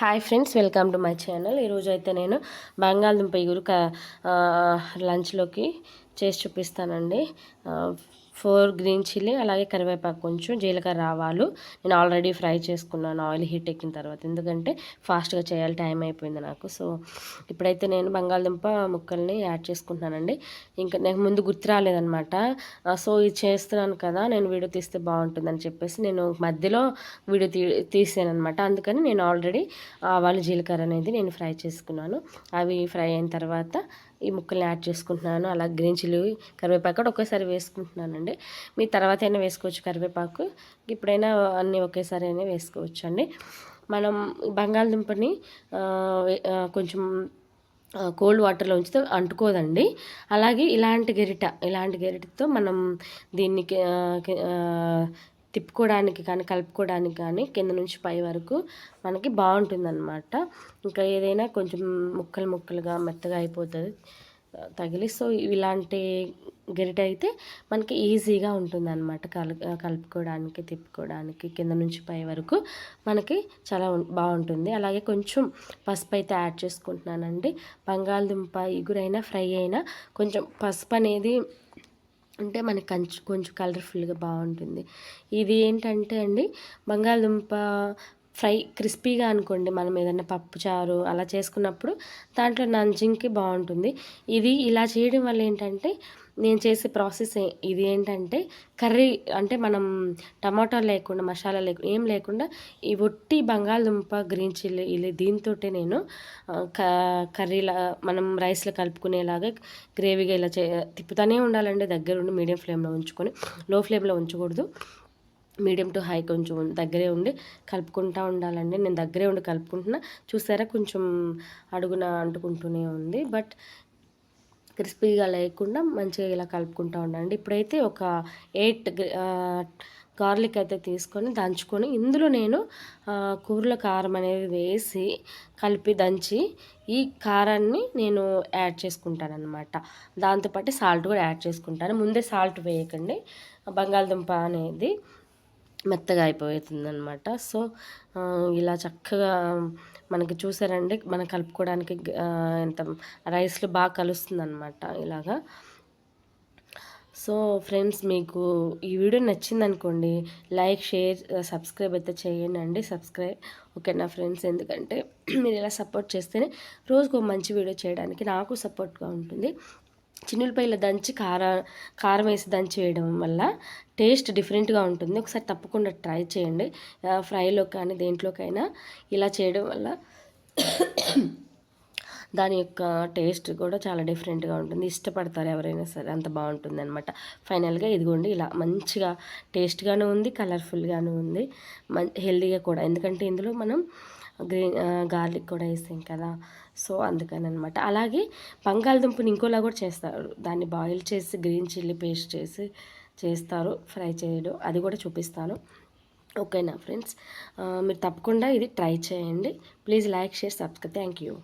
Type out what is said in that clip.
Hi friends welcome to my channel. ఈరోజు అయితే నేను బంగాళదుంప ఇగురు లంచ్లోకి చేసి చూపిస్తానండి. ఫోర్ గ్రీన్ చిల్లీ అలాగే కరివేపాకు కొంచెం జీలకర్ర ఆవాలు. నేను ఆల్రెడీ ఫ్రై చేసుకున్నాను ఆయిల్ హీట్ ఎక్కిన తర్వాత. ఎందుకంటే ఫాస్ట్గా చేయాలి టైం అయిపోయింది నాకు. సో ఇప్పుడైతే నేను బంగాళదుంప ముక్కల్ని యాడ్ చేసుకుంటున్నానండి. ఇంకా నాకు ముందు గుర్తు రాలేదనమాట సో ఇది చేస్తున్నాను కదా నేను వీడియో తీస్తే బాగుంటుందని చెప్పేసి నేను మధ్యలో వీడియో తీ తీసాను అనమాట అందుకని నేను ఆల్రెడీ ఆవాలు జీలకర్ర అనేది నేను ఫ్రై చేసుకున్నాను. అవి ఫ్రై అయిన తర్వాత ఈ ముక్కల్ని యాడ్ చేసుకుంటున్నాను. అలా గ్రీన్ చిల్లీ కరివేపాకు కూడా ఒకేసారి వేసుకుంటున్నానండి. మీ తర్వాత అయినా వేసుకోవచ్చు కరివేపాకు. ఇప్పుడైనా అన్నీ ఒకేసారి అయినా వేసుకోవచ్చు అండి మనం బంగాళదుంపని కొంచెం కోల్డ్ వాటర్లో ఉంచితే అంటుకోదండి. అలాగే ఇలాంటి గెరిట ఇలాంటి గెరిటతో మనం దీన్ని తిప్పుకోవడానికి కానీ కలుపుకోవడానికి కానీ కింద నుంచి పై వరకు మనకి బాగుంటుందన్నమాట. ఇంకా ఏదైనా కొంచెం ముక్కలు ముక్కలుగా మెత్తగా అయిపోతుంది తగిలి. సో ఇలాంటి గరిట అయితే మనకి ఈజీగా ఉంటుంది అనమాట కలు కలుపుకోవడానికి తిప్పుకోవడానికి కింద నుంచి పై వరకు మనకి చాలా బాగుంటుంది. అలాగే కొంచెం పసుపు అయితే యాడ్ చేసుకుంటున్నానండి. బంగాళదుంప ఇగురైనా ఫ్రై అయినా కొంచెం పసుపు అనేది అంటే మనకి కొంచెం కొంచెం కలర్ఫుల్గా బాగుంటుంది. ఇది ఏంటంటే అండి బంగాళదుంప ఫ్రై క్రిస్పీగా అనుకోండి మనం ఏదైనా పప్పు చారు అలా చేసుకున్నప్పుడు దాంట్లో నంజింగ్కి బాగుంటుంది. ఇది ఇలా చేయడం వల్ల ఏంటంటే నేను చేసే ప్రాసెస్ ఇది ఏంటంటే కర్రీ అంటే మనం టమాటా లేకుండా మసాలా లేకుండా ఏం లేకుండా ఈ ఒట్టి బంగాళదుంప గ్రీన్ చిల్లీ ఇది దీంతో నేను కర్రీలా మనం రైస్లో కలుపుకునేలాగా గ్రేవీగా ఇలా చే తిప్పుతూనే ఉండాలండి. దగ్గర ఉండి మీడియం ఫ్లేమ్లో ఉంచుకొని లో ఫ్లేమ్లో ఉంచకూడదు. మీడియం టు హై కొంచెం దగ్గరే ఉండి కలుపుకుంటూ ఉండాలండి. నేను దగ్గరే ఉండి కలుపుకుంటున్నా. చూసారా? కొంచెం అడుగున అంటుకుంటూనే ఉంది. బట్ క్రిస్పీగా లేకుండా మంచిగా ఇలా కలుపుకుంటూ ఉండండి. ఇప్పుడైతే ఒక ఎయిట్ గార్లిక్ అయితే తీసుకొని దంచుకొని ఇందులో నేను కూరల కారం అనేది వేసి కలిపి దంచి ఈ కారాన్ని నేను యాడ్ చేసుకుంటానమాట దాంతోపాటు సాల్ట్ కూడా యాడ్ చేసుకుంటాను. ముందే సాల్ట్ వేయకండి. బంగాళదుంప అనేది మెత్తగా అయిపోతుంది అనమాట సో ఇలా చక్కగా మనకి చూసారండి. మనం కలుపుకోవడానికి ఎంత రైస్లో బాగా కలుస్తుంది అనమాట ఇలాగా. సో ఫ్రెండ్స్ మీకు ఈ వీడియో నచ్చింది అనుకోండి లైక్ షేర్ సబ్స్క్రైబ్ అయితే చేయండి సబ్స్క్రైబ్ ఓకేనా ఫ్రెండ్స్? ఎందుకంటే మీరు ఇలా సపోర్ట్ చేస్తేనే రోజుకు మంచి వీడియో చేయడానికి నాకు సపోర్ట్గా ఉంటుంది. చిన్నులపాయలు దంచి కారం కారం వేసి దంచి వేయడం వల్ల టేస్ట్ డిఫరెంట్గా ఉంటుంది. ఒకసారి తప్పకుండా ట్రై చేయండి. ఫ్రైలో కానీ దేంట్లోకైనా ఇలా చేయడం వల్ల దాని యొక్క టేస్ట్ కూడా చాలా డిఫరెంట్గా ఉంటుంది. ఇష్టపడతారు ఎవరైనా సరే అంత బాగుంటుంది అనమాట ఫైనల్గా ఇదిగోండి ఇలా మంచిగా టేస్ట్గాను ఉంది కలర్ఫుల్గాను ఉంది. హెల్దీగా కూడా. ఎందుకంటే ఇందులో మనం గ్రీన్ గార్లిక్ కూడా వేసాం కదా. సో అందుకని అనమాట అలాగే బంగాళదుంపని ఇంకోలా కూడా చేస్తారు. దాన్ని బాయిల్ చేసి గ్రీన్ చిల్లీ పేస్ట్ చేసి చేస్తారు ఫ్రై చేయడం. అది కూడా చూపిస్తాను. ఓకేనా ఫ్రెండ్స్? మీరు తప్పకుండా ఇది ట్రై చేయండి. Please like share subscribe. Thank you.